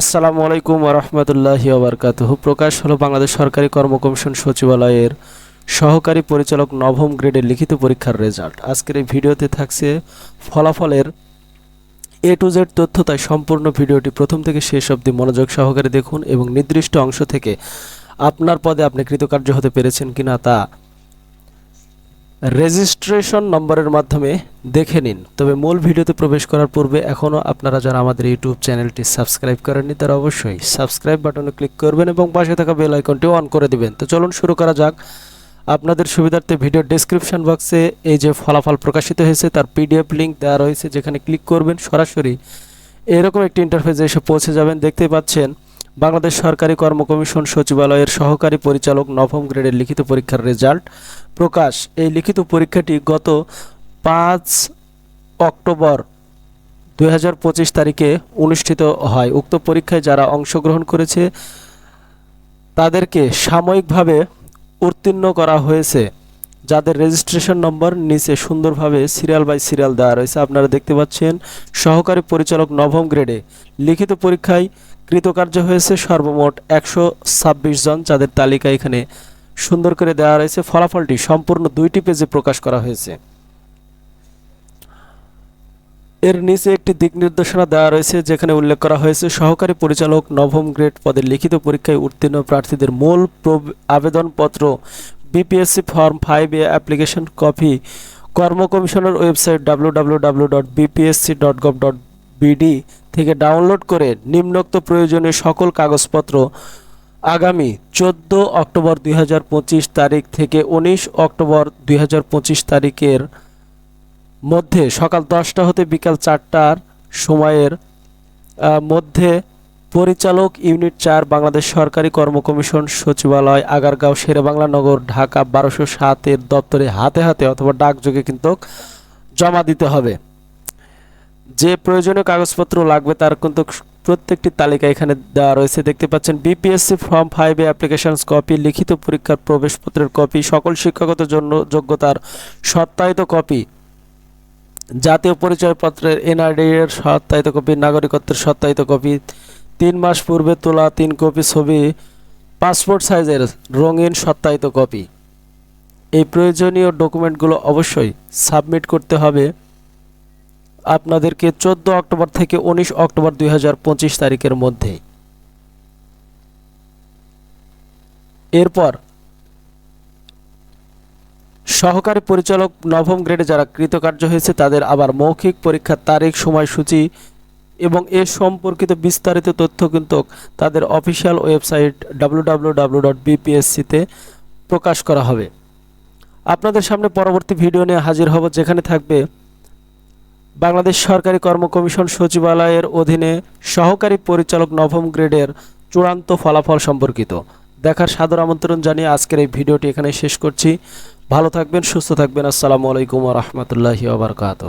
আসসালামু আলাইকুম রহমতুল্লাহি ওবরকাতুহ প্রকাশ হলো বাংলাদেশ সরকারি কর্ম কমিশন সচিবালয়ের সহকারী পরিচালক নবম গ্রেডের লিখিত পরীক্ষার রেজাল্ট। আজকের এই ভিডিওতে থাকছে ফলাফলের এ টু জেড তথ্য, তাই সম্পূর্ণ ভিডিওটি প্রথম থেকে শেষ অবধি মনোযোগ সহকারে দেখুন এবং নির্দিষ্ট অংশ থেকে আপনার পদে আপনি কৃতকার্য হতে পেরেছেন কিনা তা রেজিস্ট্রেশন নম্বরের মাধ্যমে দেখে নিন। তবে মূল ভিডিওতে প্রবেশ করার পূর্বে এখনও আপনারা যারা আমাদের ইউটিউব চ্যানেলটি সাবস্ক্রাইব করেননি, তারা অবশ্যই সাবস্ক্রাইব বাটনে ক্লিক করবেন এবং পাশে থাকা বেল আইকনটি অন করে দেবেন। তো চলুন শুরু করা যাক। আপনাদের সুবিধার্থে ভিডিও ডেসক্রিপশন বক্সে এই যে ফলাফল প্রকাশিত হয়েছে, তার পিডিএফ লিঙ্ক দেওয়া রয়েছে, যেখানে ক্লিক করবেন সরাসরি। এরকম একটি ইন্টারফেসে এসে পৌঁছে যাবেন। দেখতে পাচ্ছেন বাংলাদেশ সরকারি কর্ম কমিশন সচিবালয়ের সহকারী পরিচালক নবম গ্রেডের লিখিত পরীক্ষার রেজাল্ট প্রকাশ। এই লিখিত পরীক্ষাটি গত পাঁচ অক্টোবর দুই হাজার পঁচিশ তারিখে অনুষ্ঠিত হয়। উক্ত পরীক্ষায় যারা অংশগ্রহণ করেছে, তাদেরকে সাময়িকভাবে উত্তীর্ণ করা হয়েছে। যাদের রেজিস্ট্রেশন নম্বর নিচে সুন্দরভাবে সিরিয়াল বাই সিরিয়াল দেওয়া রয়েছে, আপনারা দেখতে পাচ্ছেন সহকারী পরিচালক নবম গ্রেডে লিখিত পরীক্ষায় কৃতকার্য হয়েছে সর্বমোট একশো ছাব্বিশ জন, যাদের তালিকা এখানে সুন্দর করে দেওয়া রয়েছে। ফলাফলটি সম্পূর্ণ দুইটি পেজে প্রকাশ করা হয়েছে। এর নিচে একটি দিক নির্দেশনা দেওয়া রয়েছে, যেখানে উল্লেখ করা হয়েছে, সহকারী পরিচালক নবম গ্রেড পদের লিখিত পরীক্ষায় উত্তীর্ণ প্রার্থীদের মূল আবেদনপত্র, BPSC form five A application copy, কর্ম কমিশনের ওয়েবসাইট www.bpsc.gov.bd থেকে ডাউনলোড করে নিম্নোক্ত প্রয়োজনীয় সকল কাগজপত্র আগামী চোদ্দ অক্টোবর দুই হাজার পঁচিশ তারিখ থেকে উনিশ অক্টোবর দুই হাজার পঁচিশ তারিখের মধ্যে সকাল দশটা হতে বিকাল চারটার সময়ের মধ্যে পরিচালক ইউনিট চার বাংলাদেশ সরকারি কর্ম কমিশন সচিবালয়, আগারগাঁও, শেরেবাংলা নগর, ঢাকা বারোশো সাতের দপ্তরে হাতে হাতে অথবা ডাকযোগে কিন্তু জমা দিতে হবে। যে প্রয়োজনীয় কাগজপত্র লাগবে তার কিন্তু প্রত্যেকটি তালিকা এখানে দেওয়া রয়েছে। দেখতে পাচ্ছেন BPSC form five A application copy লিখিত পরীক্ষার প্রবেশপত্রের কপি সকল শিক্ষাগত জন্য যোগ্যতার সত্যায়িত কপি জাতীয় পরিচয়পত্রের এনআরডি এর সত্যায়িত কপি নাগরিকত্বের সত্যায়িত কপি তিন মাস পূর্বে তোলা তিন কপি ছবি পাসপোর্ট সাইজের রঙিন সত্যায়িত কপি এই প্রয়োজনীয় ডকুমেন্টগুলো অবশ্যই সাবমিট করতে হবে। আপনাদেরকে চোদ্দ অক্টোবর থেকে উনিশ অক্টোবর দুই হাজার পঁচিশ তারিখের মধ্যে। এরপর, সহকারী পরিচালক নবম গ্রেডে যারা কৃতকার্য হয়েছে, তাদের আবার মৌখিক পরীক্ষার তারিখ, সময়সূচি এবং এ সম্পর্কিত বিস্তারিত তথ্য কিন্তু তাদের অফিসিয়াল ওয়েবসাইট www.bpsc-তে প্রকাশ করা হবে। আপনাদের সামনে পরবর্তী ভিডিও নিয়ে হাজির হব যেখানে থাকবে বাংলাদেশ সরকারি কর্ম কমিশন সচিবালয়ের অধীনে সহকারী পরিচালক নবম গ্রেডের চূড়ান্ত ফলাফল সম্পর্কিত। দেখার সাদর আমন্ত্রণ জানিয়ে আজকের এই ভিডিওটি এখানে শেষ করছি। ভালো থাকবেন, সুস্থ থাকবেন। আসসালামু আলাইকুম রহমতুল্লাহি ওবরকাত